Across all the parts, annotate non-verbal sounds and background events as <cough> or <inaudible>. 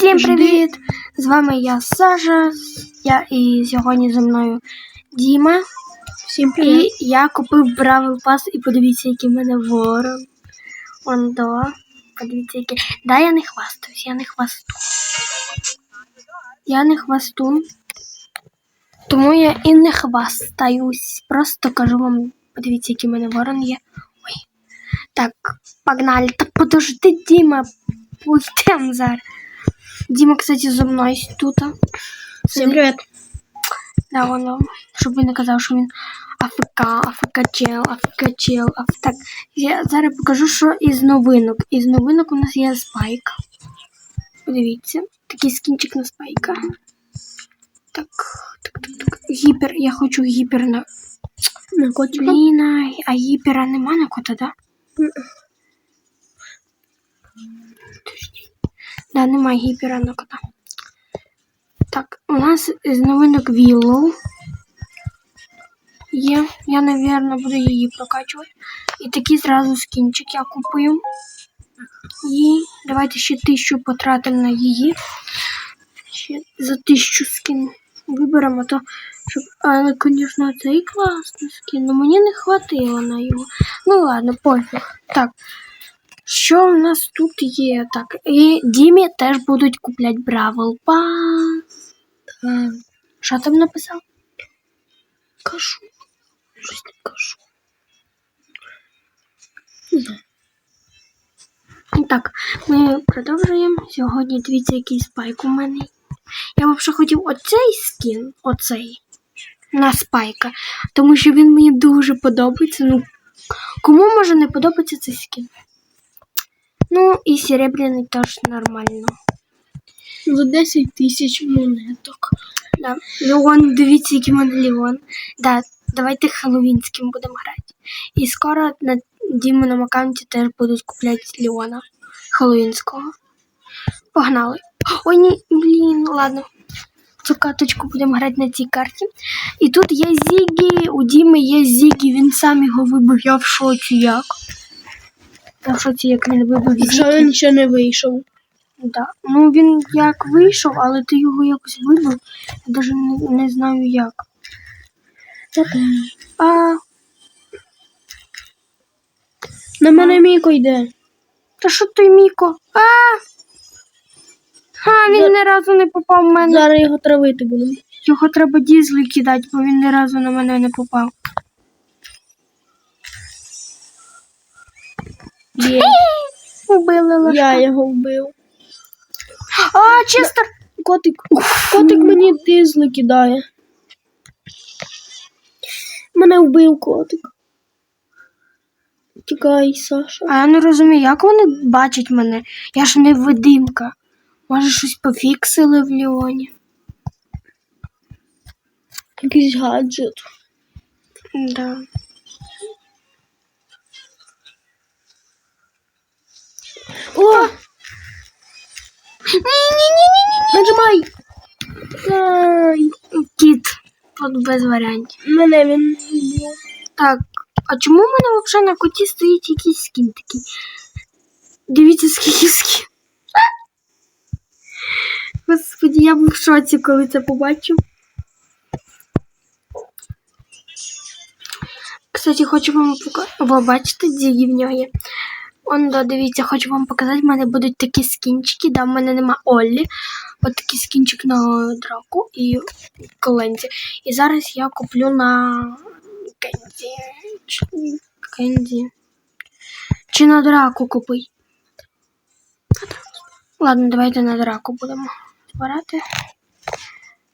Всім привіт! З вами я Саша. Я і сьогодні зі мною Діма. Всім І я купив Бравл Пас і подивіться, який в мене ворон. Он до. Подивіться, який. Да, я не хвастаюсь, я не хвасту. Я не хвастун. Тому я і не хвастаюсь. Просто кажу вам, подивіться, який в мене ворон є. Ой. Так, погнали. Та подожди, Діма. Пустим зараз. Діма, кстати, зі мною тут. Всім привіт. Да, воно, щоб він не казав, що він АФК, АФК чел, АФК чел, АФК. Так, я зараз покажу, що із новинок. Із новинок у нас є спайк. Подивіться, такий скінчик на спайка. Так, так, так, так. Гіпер, я хочу гіпер на. На котика. Блін, а- а гіпера нема на кота, да? Да, на кота. Так, у нас з новинок Willow. Є. Я, напевно, буду її прокачувати. І такий зразу скінчик я купую. І давайте ще тисячу потратимо на її. Ще за тисячу скін виберемо, то щоб. Але, звісно, цей класний скін, але мені не хватило на його. Ну ладно, пофіг. Так. Що у нас тут є? Так, і Дімі теж будуть купляти Бравл Пас. Що там написав? кажу. Щось не кажу. Не знаю. Так, ми продовжуємо. Сьогодні дивіться, який спайк у мене. Я взагалі хотів оцей скін, оцей, на спайка, тому що він мені дуже подобається. Ну, кому може не подобатися цей скін? Ну, і серебряний теж нормально. За 10 тисяч монеток. Да. Леон, дивіться, який мене Леон. Да, давайте Хеллоуінським будемо грати. І скоро на Дімоному аккаунті теж будуть купляти Леона Хеллоуінського. Погнали. Ой, ні, блін, ладно. Цю каточку будемо грати на цій карті. І тут є Зігі, у Діми є Зігі, він сам його вибив, я в шоці як. Я в шоці, як він вибив Якщо Зігі. він ще не вийшов. Да. Ну він як вийшов, але ти його якось вибив. Я навіть не, не знаю як. А, На мене Міко йде. та що той Міко? А! А, він ні разу не попав в мене. Зараз його травити будемо. Його треба дізли кидати, бо він ні разу на мене не попав. Є. <gasps> Убили лише. Я його вбив. А, Честер! Котик. Котик мені дизли кидає. Мене вбив котик. Тікай, Саша. А я не розумію, як вони бачать мене? Я ж не видимка. Може, щось пофіксили в Ліоні? Якийсь гаджет. Да. О! Нажимай! Ай, Кіт. Тут без варіантів. мене він. Так, а чому в мене взагалі на коті стоїть якийсь скін такий? Дивіться, скільки скін. Господи, я був в шоці, коли це побачив. Кстати, хочу вам показати. Ви бачите, дії в нього є. Он, да, дивіться, хочу вам показати, в мене будуть такі скінчики, да, в мене нема Оллі. От такий скінчик на драку і коленці. І зараз я куплю на Кенді. Кенді. Чи на драку купить? Ладно, давайте на драку будемо збирати.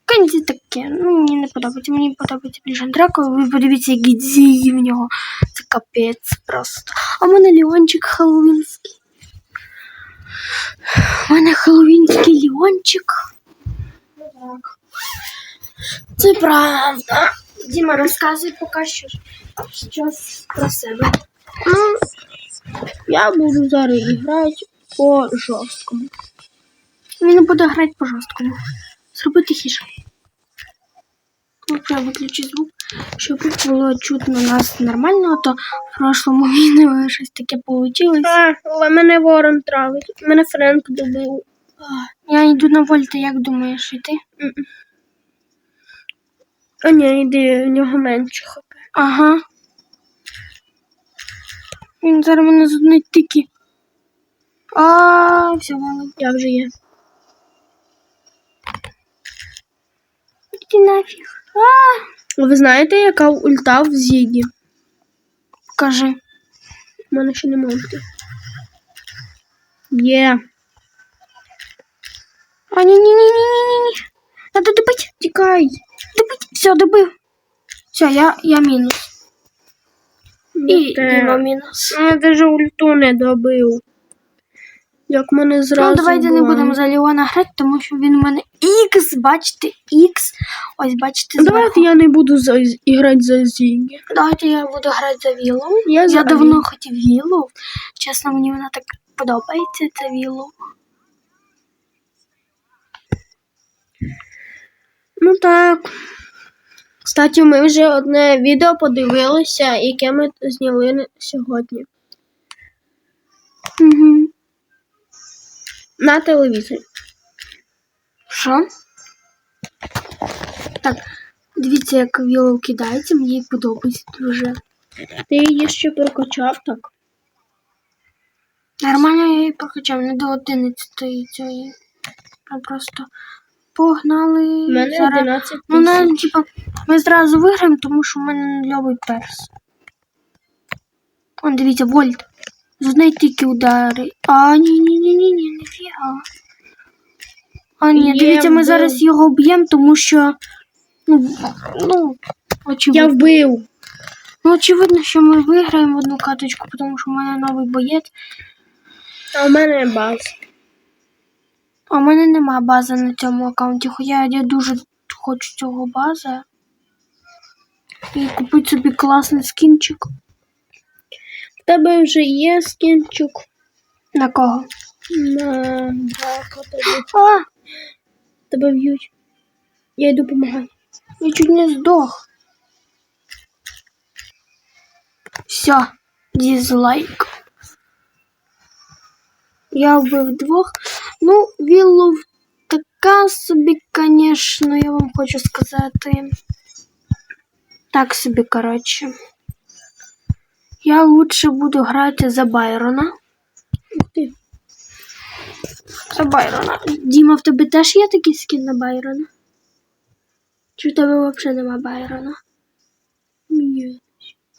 Кенді таке. Ну, мені не подобається. Мені подобається більше драку. Ви подивіться, які дії в нього. Це капець просто. А в мене Леончик Хеллоуінський. У мене Хеллоуінський Леончик. Це правда. Діма, розказуй поки що щось про себе. Ну, я буду зараз грати по жорсткому. Він буде грати по жорсткому. Зроби тихіше. Ну, я виключу звук, щоб було чутно нас нормально, а то в прошлому відео щось таке вийшло. А, але мене ворон травить. Мене Френк добив. Я йду на вольта, як думаєш, і ти? А ні, йди, в нього менше хп. Ага. Він зараз мене з одної тики. А, все, валим. Я вже є. Іди нафіг. А, Ви знаєте, яка ульта в Зігі? кажи. У мене ще не ульти. Є. А, ні, ні, ні, ні, ні, ні. Надо добить. Тікай. Добить. Все, добив. Все, я, я мінус. І Діма мінус. Я даже ульту не добив. Як мене зразу. Ну, давайте не будемо за Леона грати, тому що він у мене Х, бачите, Х. Ось бачите, Ну, зверху. Давайте я не буду за... грати за Зігі. Давайте я буду грати за Віллоу. Я Я за давно хотів Віллоу. Чесно, мені вона так подобається, ця Віллоу. Ну так. Кстати, ми вже одне відео подивилися, яке ми зняли сьогодні Угу. На телевізорі. Що? Так, дивіться, як Віллоу кидається, мені подобається дуже. Ти її ще прокачав так. Нормально я її прокачав, не до 11 цієї. А просто погнали. У мене Зараз- 11 Ну, тисяч. типа, ми зразу виграємо, тому що в мене нульовий перс. Он, дивіться, вольт. З одної тільки удари. А, ні, ні, ні, ні, ні, ніфіга. А, ні, дивіться, ми зараз його б'ємо, тому що. Ну, ну, Я вбив. Ну, очевидно, що ми виграємо одну каточку, тому що в мене новий боєць. А у мене баз. А в мене нема бази на цьому аккаунті, хоча я дуже хочу цього бази. І купити собі класний скінчик. В тебе вже є скінчик На кого? на Бака тобі. А, Тебе б'ють. Я йду допомагаю. я чуть не здох. Все, дизлайк. Я вбив двох. Ну, Віллов така собі, звісно, я вам хочу сказати. Так собі, коротше. Я лучше буду грати за Байрона. За Байрона. Діма, в тебе теж є такий скін на Байрона? Чи в тебе взагалі нема Байрона? Ні.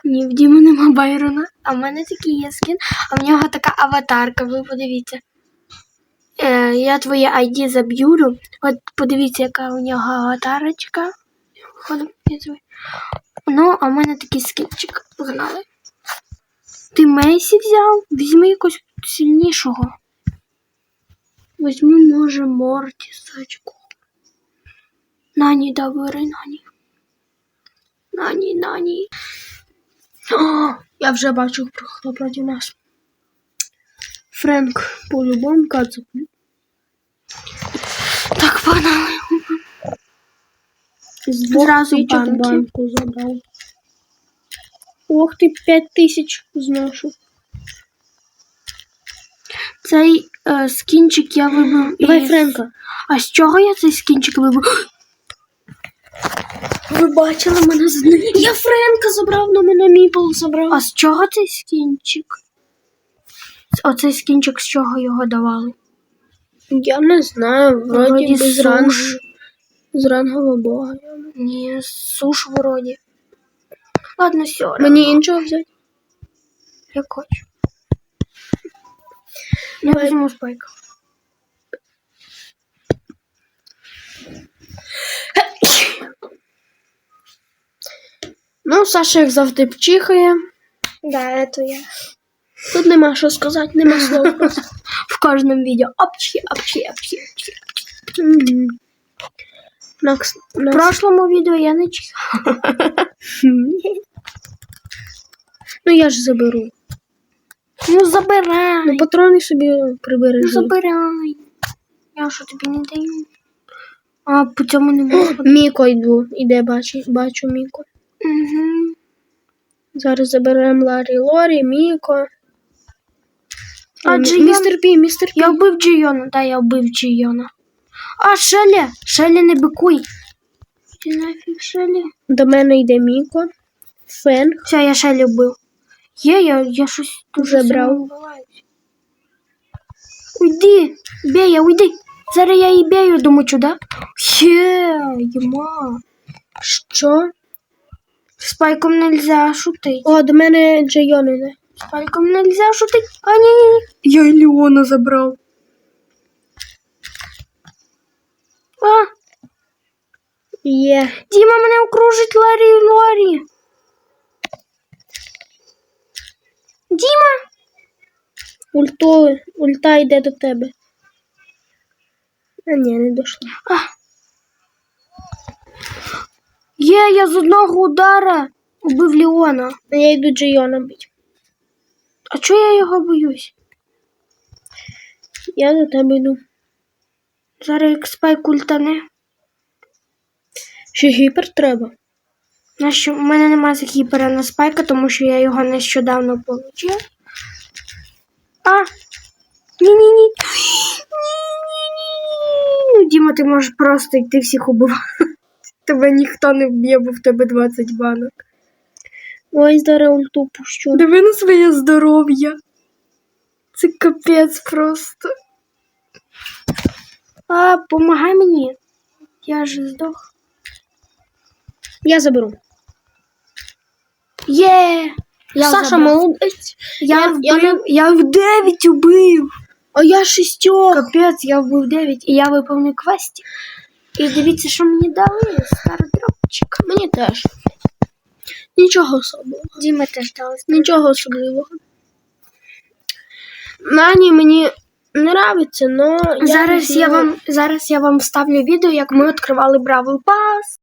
В Діми нема Байрона, а в мене такий є скін, а в нього така аватарка, ви подивіться. Е, я твоє ID заб'юрю. От подивіться, яка у нього аватарочка. Ну, а в мене такий скінчик. Погнали. Ти Мейсі взяв? Візьми якось сильнішого. Візьми, може, Мортісочку. Нані, добре, Нані. Нані, Нані. О, я вже бачу, хто проти нас. Френк по-любому кацапу. Так, погнали. Зразу банки. банку забрав. Ох ти, п'ять тисяч зношу. Цей е, скінчик я вибив. Давай із- Френка. А з чого я цей скінчик вибив? Ви бачили мене з ним? Я Френка забрав, на мене міпл забрав. А з чого цей скінчик? Оцей скінчик з чого його давали? Я не знаю, вроді Вроді би з суш. ранг... з рангового бога. Ні, суш вроді. Ладно, все. Мені іншого взяти. Я хочу. Я Давай. візьму спайк. Ну, Саша, як завжди, пчихає. Да, это я. Тут нема що сказати, нема слов. просто. <laughs> В кожному відео. Апчі, апчі, апчі, апчі. Мгм. Накс- В нас- прошлому відео я не чихав. <laughs> <laughs> Ну я ж заберу. Ну забирай. Ну патрони собі Ну, забирай. Я що тобі не даю? А по цьому не можу. <gasps> Міко йду. Іде, бачу, бачу Міко. Угу. Зараз заберемо Ларі Лорі, Міко. А Джейон? Містер Пі, містер Пі. Я вбив Джийона, да, я вбив Джийона. А, Шелі! Шелі не бикуй. Ти нафіг Шелі. До мене йде Міко. Фенг. Все, я Шелі вбив. Є, я, я щось дуже брав. Уйди, Бея, уйди. Зараз я і Бею домочу, да? Є, єма. Що? Спайком нельзя шутить. О, до мене Джайон іде. Спайком нельзя шутить. А, ні, ні, ні. Я і Леона забрав. А, Є. Діма мене окружить Ларі і Лорі. Діма! Ульту, ульта йде до тебе. А ні, не дійшла. А. Є, я з одного удара убив Леона. А я йду Джайона бить. А чого я його боюсь? Я до тебе йду. Зараз як спайк ультане. Ще гіпер треба. У мене немає захіпера на спайка, тому що я його нещодавно отримав. А! Ні-ні-ні. Ні-ні-ні. Діма, ти можеш просто йти всіх убивати. Тебе ніхто не вб'є, бо в тебе 20 банок. Ой, зараз ульту пущу. Диви на своє здоров'я. Це капець просто. А, помагай мені. Я ж здох. Я заберу. Є! Я Саша забрав. молодець. Я, Я- я вбив, я, в 9 убив. А я шістьох. Капець, я вбив 9 і я виповнив квесті. І дивіться, що мені дали стардропчик. Мені теж. Нічого особливого. Діма теж дали. Нічого особливого. Нані мені не нравиться, но я Зараз я вам зараз я вам ставлю відео, як ми відкривали Бравл Пас.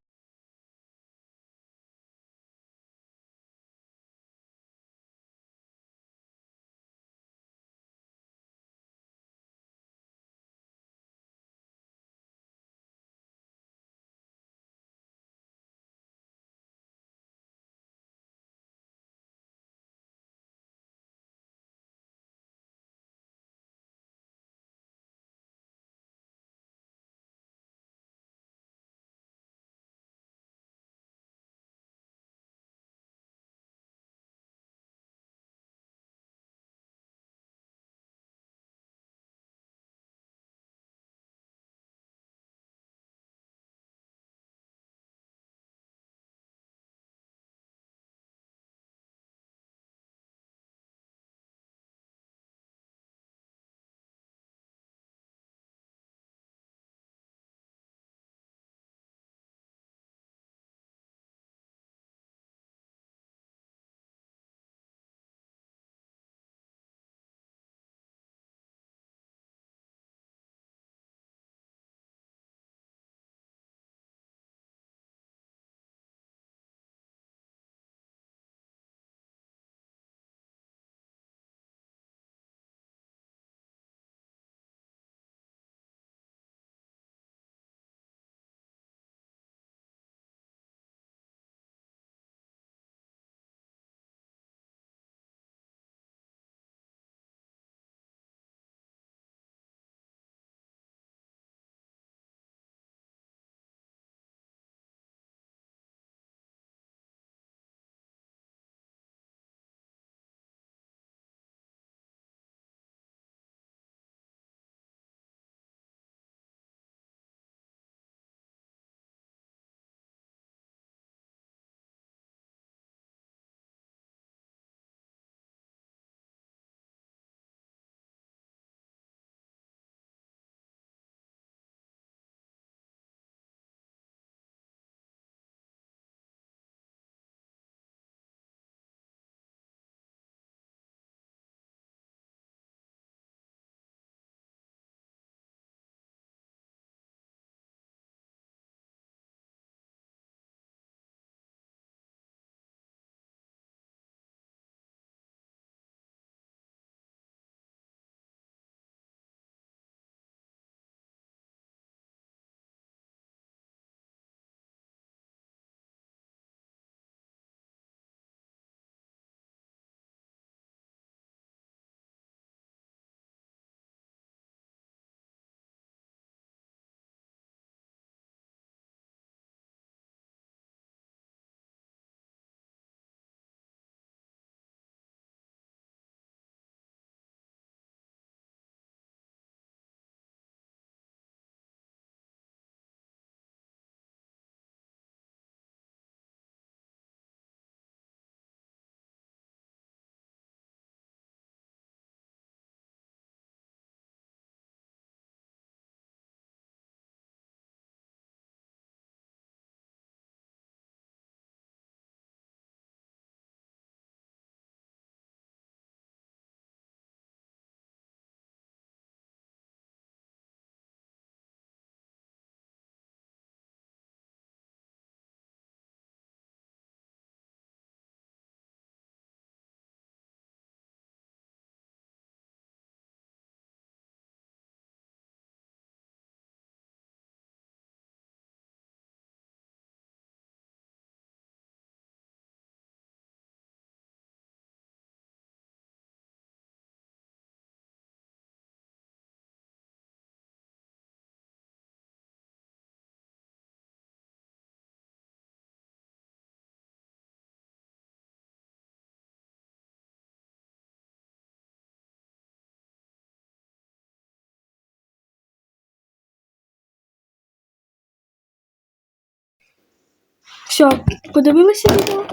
Все, подивилися відео?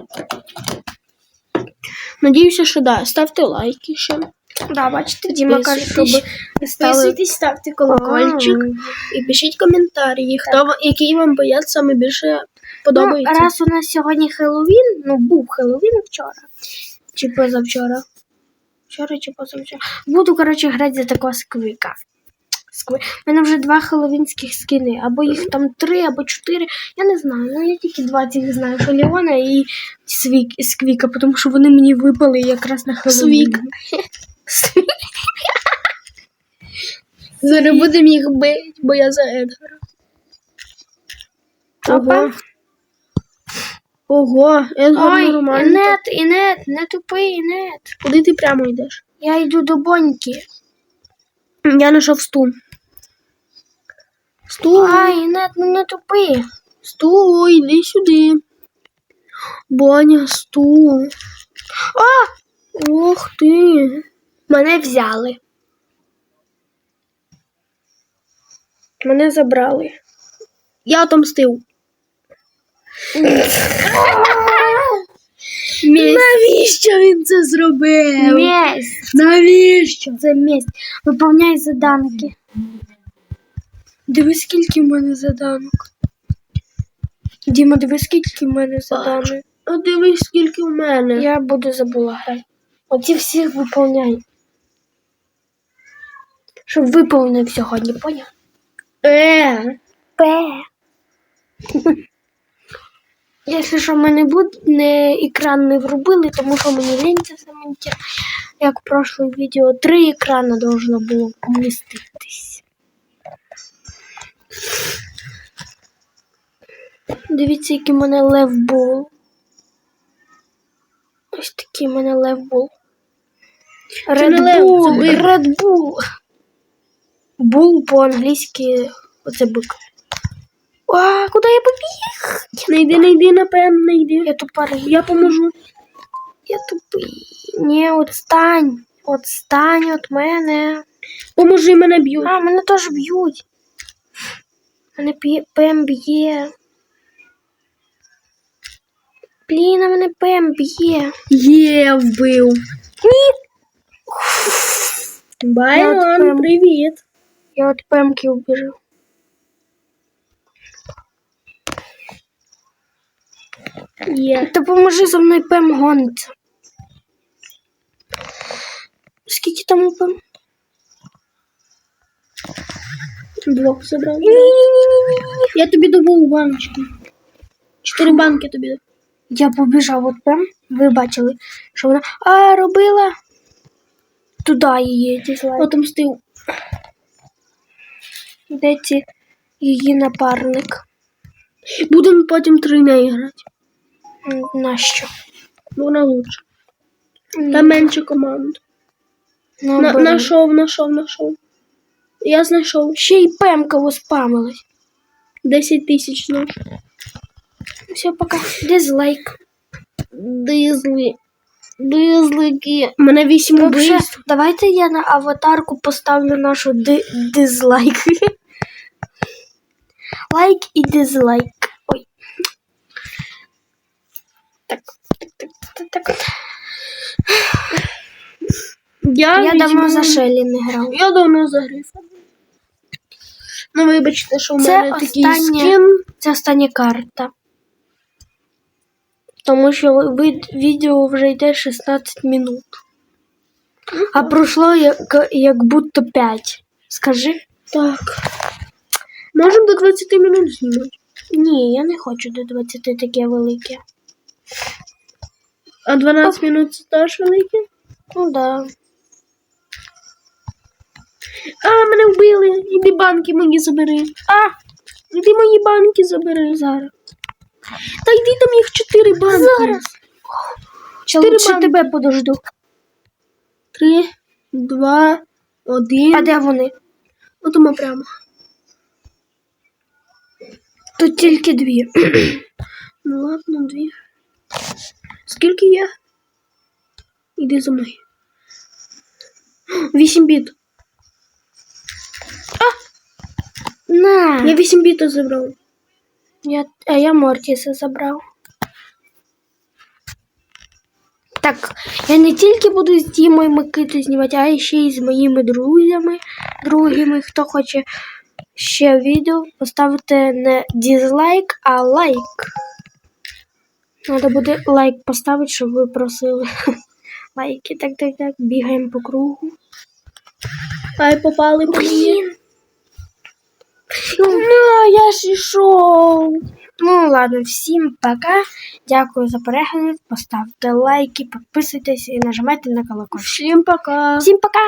Надіюся, що да. Ставте лайки ще. Да, бачите, Діма каже, щоб ви ставили Підписуйтесь, ставте колокольчик і пишіть коментарі, хто ва- який вам боєць саме більше подобається. Ну, раз у нас сьогодні Хеллоуін, ну був Хеллоуін вчора. Чи позавчора. Вчора чи позавчора. Буду, коротше, грати за такого сквика. У мене вже два хеллоуінських скини. Або їх там три, або чотири. Я не знаю. Ну я тільки два цих знаю. Що Леона і Свік... Сквіка, тому що вони мені випали якраз на Хеллоуін. Свік. <laughs> Зараз будемо їх бити, бо я за Едгара. Опа. Ого. Едгар Ой, нормально. Інет, Інет, не тупий, Інет. Куди ти прямо йдеш? Я йду до боньки. Я знайшов стул. Стул. Ай, Інет, ну не тупи. Стул, йди сюди. Боня, стул. О, Ох ти. мене взяли. Мене забрали. Я отомстив. Навіщо він це зробив? Месть. Навіщо? Це месть. Виповняй заданки. Дивись, скільки в мене заданок. Діма, дивись, скільки в мене заданок. А дивись, скільки в мене. Я буду забула грати. Оці всі виповняй. Щоб виповнив сьогодні, поняв? Е, П. <laughs> Якщо що мене буде, не екран не врубили, тому що мені лінь це все. Як в прошлому відео, три екрани должно було поміститись. Дивіться, який в мене левбол. Ось такий в мене левбол. Редбул. Редбул. Бул по-англійськи оце бик. А, куди я побіг? не йди, не йди, напевно, не йди. Я тупорий. Я поможу. Я тупий. Ні, отстань. Отстань від мене. Поможи, мене б'ють. А, мене теж б'ють. Мене Пем б'є. Блін, а мене Пем б'є. Є, вбив. Ні. Я Байрон, привіт. Я від Пемки убіжу. Є. Допоможи за мною Пем гониться. Скільки там у Пем? Блок забрав. Я тобі добув баночки. Чотири банки тобі. Я побіжав от Пем. Ви бачили, що вона а, робила. Туди її дізлайк. Отомстив. Де ці її напарник? Будемо потім три неї грати. Нащо? Вона лучше. Та менше команд. На, нашов, нашов, нашов. Я знайшов. Ще й Пемка воспамилась. 10 тисяч знайшов. Все, пока. Дизлайк. Дизли. Дизлики. У мене вісім Вообще, убивств. давайте я на аватарку поставлю нашу ди- дизлайк. <laughs> Лайк і дизлайк. Ой. Так, так, так, так, так. Я, Я давно за Шелі не грав. Я давно за грифа. Ну, вибачте, що в Це мене такий останнє. скін. Це остання карта. Тому що вид- відео вже йде 16 минут. А пройшло як, як будто 5. Скажи? Так. Можемо до 20 минут знімати. Ні, я не хочу до 20 таке велике. А 12 минут це теж велике? Ну да. А, мене вбили. Іди банки мої забери. А, Іди мої банки забери. зараз. Та йди там їх 4 банки. Зараз. Чотири банки. тебе подожду? 3, 2, 1. А де вони? Отомо прямо. Тут тільки дві. <clears throat> Ну ладно, дві. Скільки є? Іди за мною. 8 біт. А! На. Я 8 біту забрав. Я, а я Мортіса забрав. Так, я не тільки буду з Дімою Микити знімати, а ще й з моїми друзями, другими, хто хоче ще відео, поставити не дизлайк, а лайк. Треба буде лайк поставити, щоб ви просили <laughs> лайки. Так, так, так, бігаємо по кругу. Ай, попали по мені. Ну, я ж ішов. Ну ладно, всім пока. Дякую за перегляд. Поставте лайки, підписуйтесь і нажимайте на колокольчик. Всім пока. Всім пока!